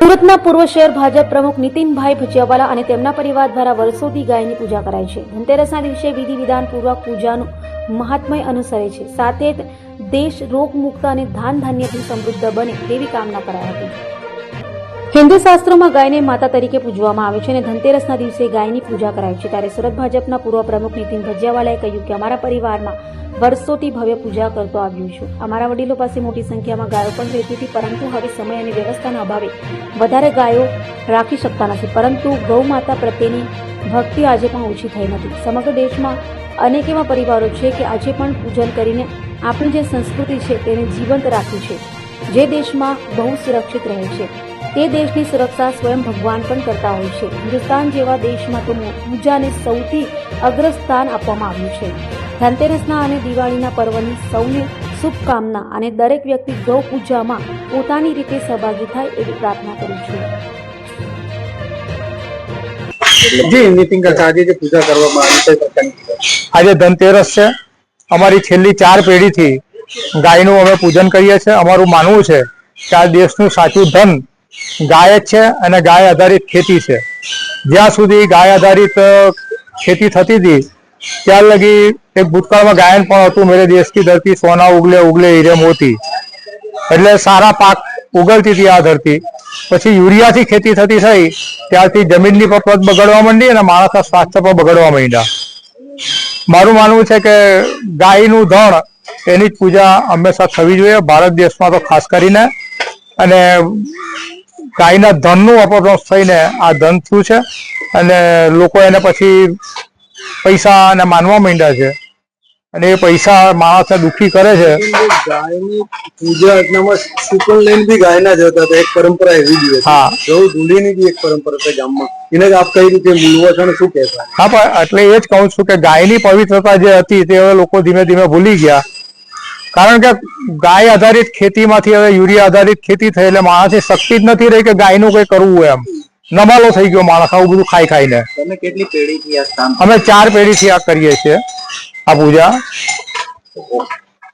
સુરતના પૂર્વ શહેર ભાજપ પ્રમુખ નીતિનભાઈ ભજીયાવાલા અને તેમના પરિવાર દ્વારા વર્ષોથી ગાયની પૂજા કરાય છે. ધનતેરસના દિવસે વિધિ વિધાનપૂર્વક પૂજાનું મહાત્મય અનુસરે છે. સાથે દેશ રોગમુક્ત અને ધાન ધાન્યથી સમૃદ્ધ બને તેવી કામના કરાઈ હતી. હિન્દુ શાસ્ત્રોમાં ગાયને માતા તરીકે પૂજવામાં આવે છે અને ધનતેરસના દિવસે ગાયની પૂજા કરાય છે. ત્યારે સુરત ભાજપના પૂર્વ પ્રમુખ નીતિન ભજિયાવાલાએ કહ્યું કે અમારા પરિવારમાં વર્ષોથી ભવ્ય પૂજા કરતો આવ્યું છું. અમારા વડીલો પાસે મોટી સંખ્યામાં ગાયો પણ રહેતી હતી, પરંતુ હવે સમય અને વ્યવસ્થાના અભાવે વધારે ગાયો રાખી શકતા નથી. પરંતુ ગૌ માતા પ્રત્યેની ભક્તિ આજે પણ ઓછી થઈ નથી. સમગ્ર દેશમાં અનેક એવા પરિવારો છે કે આજે પણ પૂજન કરીને આપણી જે સંસ્કૃતિ છે તેને જીવંત રાખ્યું છે, જે દેશમાં બહુ સુરક્ષિત રહે છે. તે દેશની સુરક્ષા સ્વયં ભગવાન પણ કરતા હોય છે. હિન્દુસ્તાન જેવા દેશમાં તો પૂજાને સૌથી અગ્રસ્થાન આપવામાં આવ્યું છે. ધનતેરસના અને દિવાળીના પર્વની સૌને શુભકામના અને દરેક વ્યક્તિ ગૌ પૂજામાં પોતાની રીતે સહભાગી થાય એવી પ્રાર્થના કરું છું. જી નીતિન આજે જે પૂજા કરવામાં આવી છે. આજે ધનતેરસ છે. અમારી છેલ્લી ચાર પેઢીથી ગાયનું અમે પૂજન કરીએ છીએ. અમારું માનવું છે કે આ દેશનું સાચું ધન ગાય જ છે અને ગાય આધારિત ખેતી છે. જ્યાં સુધી ગાય આધારિત ખેતી થતી હતી ત્યાર લગી એક ભૂતકાળમાં ગાયન પણ હતું. મેરે દેશની ધરતી સોના ઉગલે ઉગલે હીરે મોતી. એટલે સારા પાક ઉગલતી હતી આ ધરતી. પછી યુરિયાથી ખેતી થતી થઈ, ત્યારથી જમીનની પર પદ બગડવા માંડી અને માણસના સ્વાસ્થ્ય પણ બગડવા માંડ્યા. મારું માનવું છે કે ગાયનું ધણ એની જ પૂજા હંમેશા થવી જોઈએ. ભારત દેશમાં તો ખાસ કરીને. અને ગાયના ધનનું અપભ્રંશ થઈને આ ધન થયું છે અને લોકો એને પછી પૈસા ને માનવા માંડ્યા છે. અને એ પૈસા માણસને દુઃખી કરે છે. જે ગાયની પૂજા અર્ચનામાં લઈને બી ગાયના જતા હતા એક પરંપરા એવી હતી હા. ગૌ ધૂળીની બી એક પરંપરા છે ગામમાં. એને આપ કઈ રીતે છો ને શું કહેતા હા પણ એટલે એ જ કહું છું કે ગાયની પવિત્રતા જે હતી તે લોકો ધીમે ધીમે ભૂલી ગયા. કારણ કે ગાય આધારિત ખેતીમાંથી હવે યુરિયા આધારિત ખેતી થઈ એટલે માણસની શક્તિ જ નથી રહી કે ગાયનું કઈ કરવું હોય એમ. નમાલો થઈ ગયો માણસ આવું બધું ખાઈ ખાઈને. તમે કેટલી પેઢીથી આ અમે ચાર પેઢીથી આ કરીએ છીએ આ પૂજા.